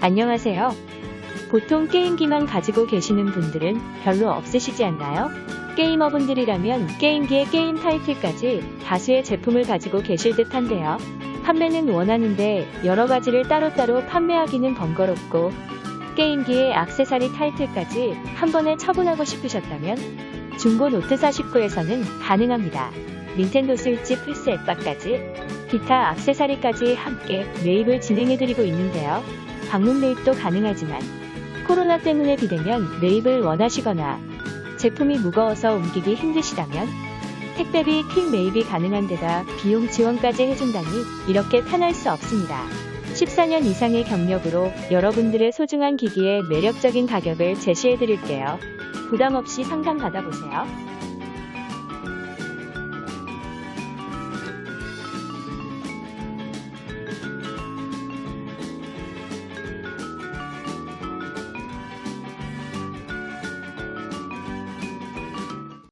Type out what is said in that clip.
안녕하세요. 보통 게임기만 가지고 계시는 분들은 별로 없으시지 않나요? 게이머분들이라면 게임기의 게임 타이틀까지 다수의 제품을 가지고 계실 듯 한데요. 판매는 원하는데 여러 가지를 따로따로 판매하기는 번거롭고 게임기의 악세사리 타이틀까지 한 번에 처분하고 싶으셨다면 중고 노트 49에서는 가능합니다. 닌텐도 스위치 플스 앱바까지 기타 악세사리까지 함께 매입을 진행해드리고 있는데요. 방문 매입도 가능하지만 코로나 때문에 비대면 매입을 원하시거나 제품이 무거워서 옮기기 힘드시다면 택배비 퀵 매입이 가능한 데다 비용 지원까지 해준다니 이렇게 편할 수 없습니다. 14년 이상의 경력으로 여러분들의 소중한 기기에 매력적인 가격을 제시해드릴게요. 부담 없이 상담 받아보세요.